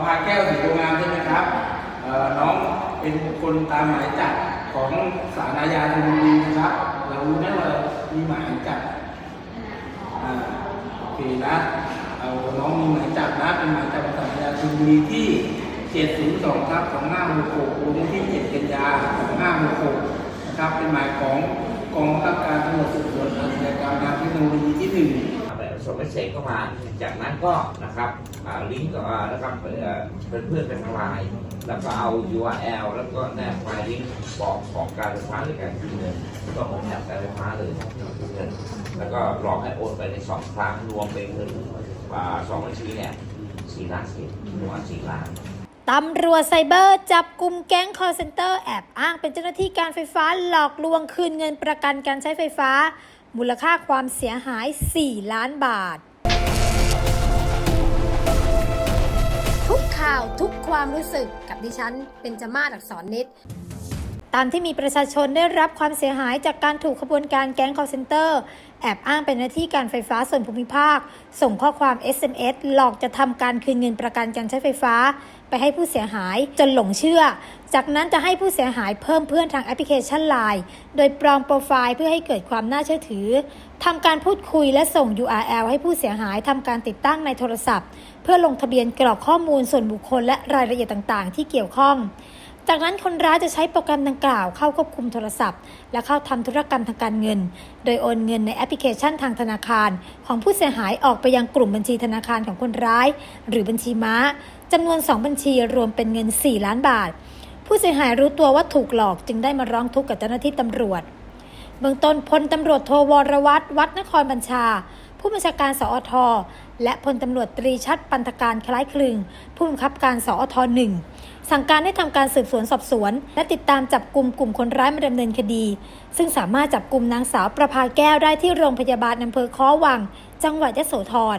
ประภาแก้วสีโรงงานใช่ไหมครับน้องเป็นคนตามหมายจับของศาลอาญาธนบุรีนะครับ เรารู้ไหมว่ามีหมายจับอ่าโอเคนะเอาน้องมีหมายจับนะเป็นหมายจับของศาลอาญาธนบุรีที่ 702ครับ2566ลงที่ 7 กันยา2566นะครับเป็นหมายของกองบังคับการตำรวจสืบ ส่งเมสเซจเข้ามา จากนั้นก็นะครับลิงก์นะครับเป็นเพื่อนเป็นทางไลน์แล้วก็เอา URL แล้วก็แนบไฟล์ลิงก์บอกของการไฟฟ้าหรือการคืนเงินก็ของแนบการไฟฟ้าเลยคืนเงินแล้วก็หลอกให้โอนไปในสองครั้งรวมเป็นเงินอ่าสองบัญชีเนี่ยสี่ล้านสิบรวมสี่ล้านตำรวจไซเบอร์จับกลุ่มแก๊งคอร์เซนเตอร์แอบอ้างเป็นเจ้าหน้าที่การไฟฟ้าหลอกลวงคืนเงินประกันการใช้ไฟฟ้า มูลค่าความเสียหาย 4 ล้านบาท ทุกข่าวทุกความรู้สึกกับดิฉัน เป็นจมาศอักษรนิด ตามที่มีประชาชนได้รับความเสียหายจากการถูกขบวนการแก๊ง call center แอบอ้างเป็นหน้าที่การไฟฟ้าส่วนภูมิภาค ส่งข้อความ SMS หลอกจะทำการคืนเงินประกันการใช้ไฟฟ้า ไปให้ผู้เสียหายจนหลงเชื่อ จากนั้นจะให้ผู้เสียหายเพิ่มเพื่อนทางแอปพลิเคชัน Line โดยปลอมโปรไฟล์เพื่อให้เกิดความน่าเชื่อถือทำการพูดคุยและส่ง URL ให้ผู้เสียหายทำการติดตั้งในโทรศัพท์ เพื่อลงทะเบียนกรอกข้อมูลส่วนบุคคลและรายละเอียดต่างๆ ที่เกี่ยวข้อง จากนั้นคนร้ายจะใช้โปรแกรมดังกล่าวเข้าควบคุมโทรศัพท์ และเข้าทำธุรกรรมทางการเงิน โดยโอนเงินในแอปพลิเคชันทางธนาคาร ของผู้เสียหายออกไปยังกลุ่มบัญชีธนาคารของคนร้าย หรือบัญชีม้าจำนวน 2 บัญชีรวมเป็นเงิน 4 ล้านบาท ผู้เสียหายรู้ตัวว่าถูกหลอกจึงได้มาร้องทุกข์กับเจ้าหน้าที่ตำรวจ เบื้องต้นพลตำรวจโทวรวัตรวัดนครบัญชา ผู้บัญชาการสอทและพลตำรวจตรีชัดปันธการคล้ายคลึง ผู้บังคับการสอทหนึ่งสั่งการให้ทำการสืบสวนสอบสวน และติดตามจับกลุ่มกลุ่มคนร้ายมาดำเนินคดี ซึ่งสามารถจับกลุ่มนางสาวประภาแก้วได้ที่โรงพยาบาลอำเภอค้อวัง จังหวัดยะโสธร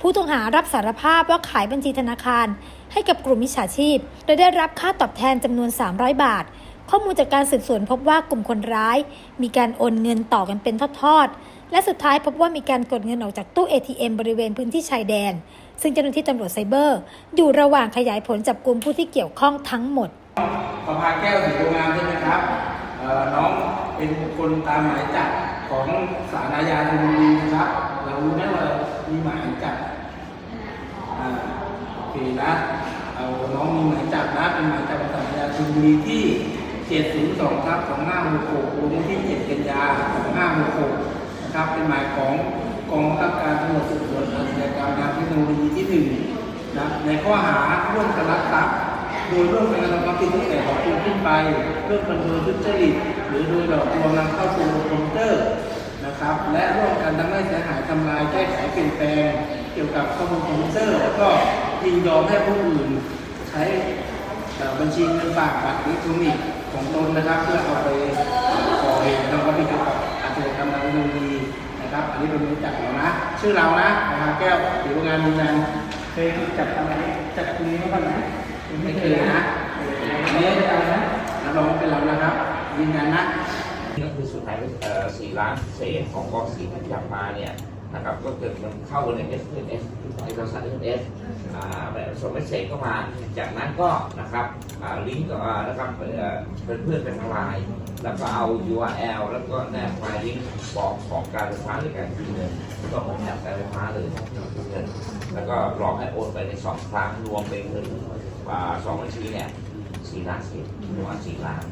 ผู้ต้องหารับสารภาพว่าขายบัญชีธนาคาร ให้กับกลุ่มมิจฉาชีพ โดยได้รับค่าตอบแทนจำนวน 300 บาท ข้อมูลจากการสืบสวนพบว่ากลุ่มคนร้าย มีการโอนเงินต่อกันเป็นทอดๆ และสุดท้ายพบว่ามีการกดเงินออกจากตู้ ATM บริเวณพื้นที่ชายแดน ซึ่งเจ้าหน้าที่ตำรวจไซเบอร์ อยู่ระหว่างขยายผลจับกลุ่มผู้ที่เกี่ยวข้องทั้งหมดประภาแก้วสีโรงงานใช่ไหมครับเออน้องเป็นคนตามหมายจับของศาลอาญาธนบุรีนะครับ เรารู้ไหมว่ามีหมายจับ เคนะเอาน้องมีหมายจับนะเป็นหมายจับของศาลอาญาธนบุรีที่ 702ครับ2566ลงที่ 7 กันยา2566นะครับเป็นหมายของกองบังคับการตำรวจสืบสวนอาชญากรรมทางเทคโนโลยีที่หนึ่งนะในข้อหาร่วมกันลักทรัพย์โดยร่วมกันกระทำความผิดตั้งแต่ของคุณขึ้นไปเพื่อกันโดยทุจริตหรือโดยหลอกลวงนำเข้าสู่ระบบคอมพิวเตอร์นะครับ และร่วมกันทำให้เสียหายทำลายแก้ไขเปลี่ยนแปลง กี่ยวกับข้อมูลคอมพิวเตอร์ แล้วก็ยินยอมให้ผู้อื่นใช้เอ่อบัญชีเงินฝากบัตรอิเล็กทรอนิกส์ของตนนะครับ เพื่อเอาไปก่อเหตุทำความผิดเกี่ยวกับอาชญากรรมทางเทคโนโลยีนะครับ อันนี้เป็นรู้จักเรานะ ชื่อเรานะนะครับแก้วหรือโรงงานมีงานเคยถูกจับทำอะไรจับกลุ่มนี้มาก่อนไหมไม่เคยนะอันนี้นะรับรองว่าเป็นเรานะครับยืนยันนะนี่ก็คือสุดท้ายเอ่อสี่ล้านเศษของกองสีที่จับมาเนี่ย นะครับก็เกิดมันเข้าในเอสเอสในโทรศัพท์เอสอ่าแบบส่งเมสเซจเข้ามา จากนั้นก็นะครับอ่าลิงก์ก็อ่านะครับเป็นเพื่อนเป็นทางไลน์แล้วก็เอา URL แล้วก็แนบไฟล์ลิงก์บอกของการไฟฟ้าหรือการคืนเงินก็ของแนบการไฟฟ้าเลยเงินแล้วก็หลอกให้โอนไปในสองครั้งรวมเป็นเงินสองบัญชีเนี่ยสี่ล้านสิบรวมสี่ล้าน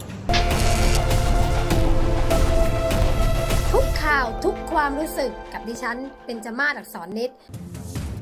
ความรู้สึกกับดิฉันเป็นจมาศอักษรนิด